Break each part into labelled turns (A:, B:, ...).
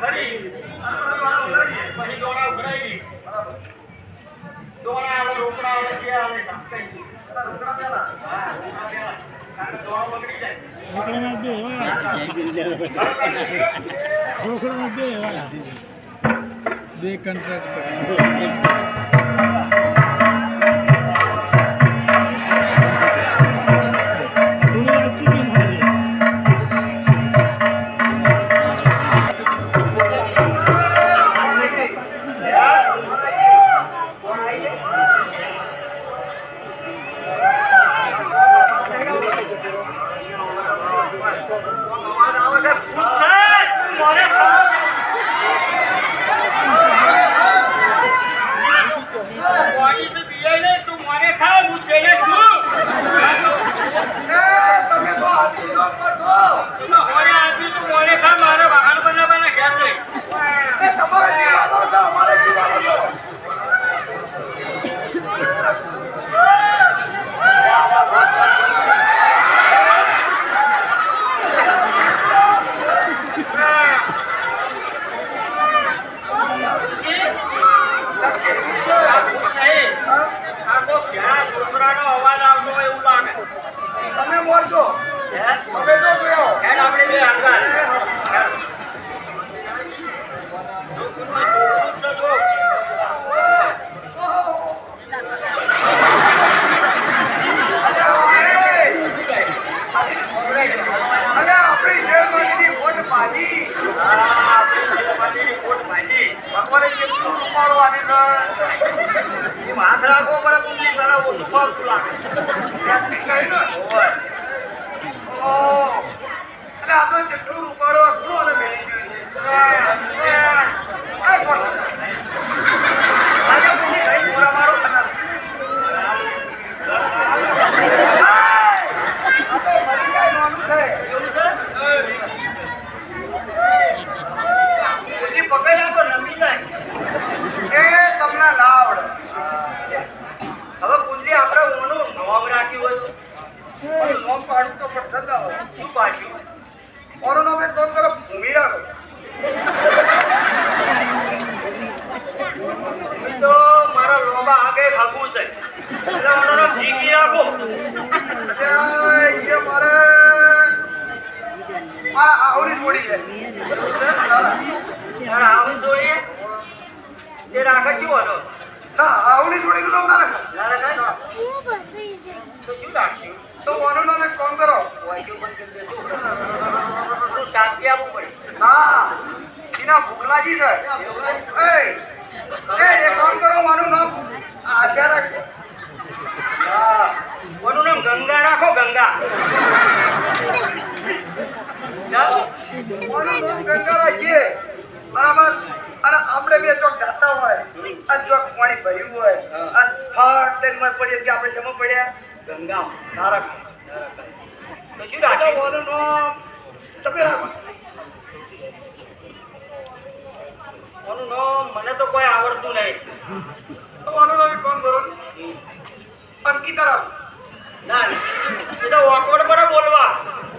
A: ઉઘરાવીએ. પછી દોણા ઉઘરાવી. દોણા આવે, રોકડા રોકડા
B: બે કોન્ટ્રાક્ટ
A: તો
C: જેટલું ઉપાડો એટલું અને મેળી ગયું છે. આ કોણ? આજે પૂછી ગઈ પૂરા મારો ખતર. આ તો મરી જાય નાનું છે.
A: એવું છે? પુંજી પકડ આપો, નમી જાય.
C: એ તમને ના આવડે.
A: હવે પુંજી આપણે ઓનું નોમ રાખ્યું હોય તો
C: પણ લોન પાડું તો પડશે જ હવે.
A: શું પાડ્યું?
C: મારું નામ એક ફોન કરો ભૂમિયા રાખો
A: તો મારા લોબા આગે ભાગવું છે. એટલે ઓનું નામ જીગી રાખો.
C: એ મારે આ આવડી છોડી છે.
A: તારે આવું જોઈએ જે રાખે છે હતો
C: ના આવડી છોડી નું ના રાખો?
A: ના રાખે ને? તો શું રાખ્યું
C: તો મારું નામ એક ફોન કરો?
A: વાયુ પણ કરી દેજો. શાંતિ આપવું પડે.
C: હા. એના ભૂખલાજી સર એ કામ
A: ગંગા
C: રાખીએ. અને આપણે બે ચોક જાતા હોય. અને પાણી ભર્યું હોય. અને ફાટ આપણે જમા પડ્યા?
A: ગંગા તારક
C: નામ તમે
A: ઓનું મને તો કોઈ આવડતું નહીં.
C: તો મારું નામ કરો. અંકિતા રાખો
A: ના, એ તો awkward પડે બોલવા.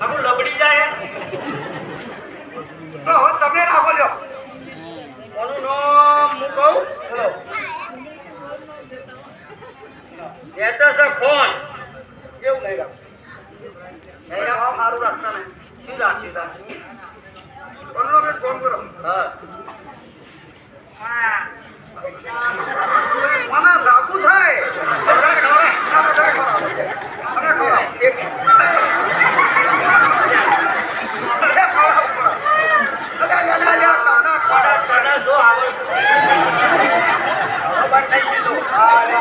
A: આપણું લબડી જાય.
C: તો તમે રાખો લ્યો.
A: ઓનું હું કહું?
C: બોલો.
A: કહેતો છે ફોન
C: એવું નહીં રાખ
A: નહીં રાખો મારું રાખતા નહીં. શું રાખ્યું તાર
C: મારું નામ એક કામ કરો
A: હા
C: મને રાખવું થાય
A: ખવડાવ, ખવડાવ.
C: મને ખવડાવો. એક અરે ખવડાવો, ખવડાવો. અરે, અરે, અરે, અરે, તમને
A: તને
C: ખવડાવો.
A: તને જો આવડતું હવે બંધ થઈ ગયું
C: અરે,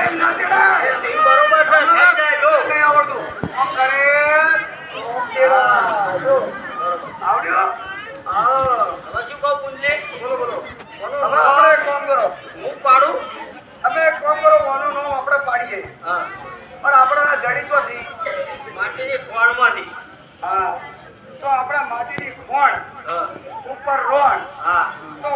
C: એમ ના દેવાય.
A: ટીમ બરોબર છે થઈ જાય જો
C: નહીં આવડતું. આમ કરે, આમ દેવાય. જો. આવડ્યું?
A: હા હવે શું કહું પુંજલી
C: બોલો, બોલો. હવે આપણે એક કામ કરો.
A: હું પાડું
C: અમે એક કામ કરો, આનું નામ આપણે પાડીએ.
A: હા
C: પણ આપણા ચોથી.
A: માટીની ખોણમાંથી
C: હા. તો આપણે માટીની ખોણ ઉપર રોણ
A: હા
C: તો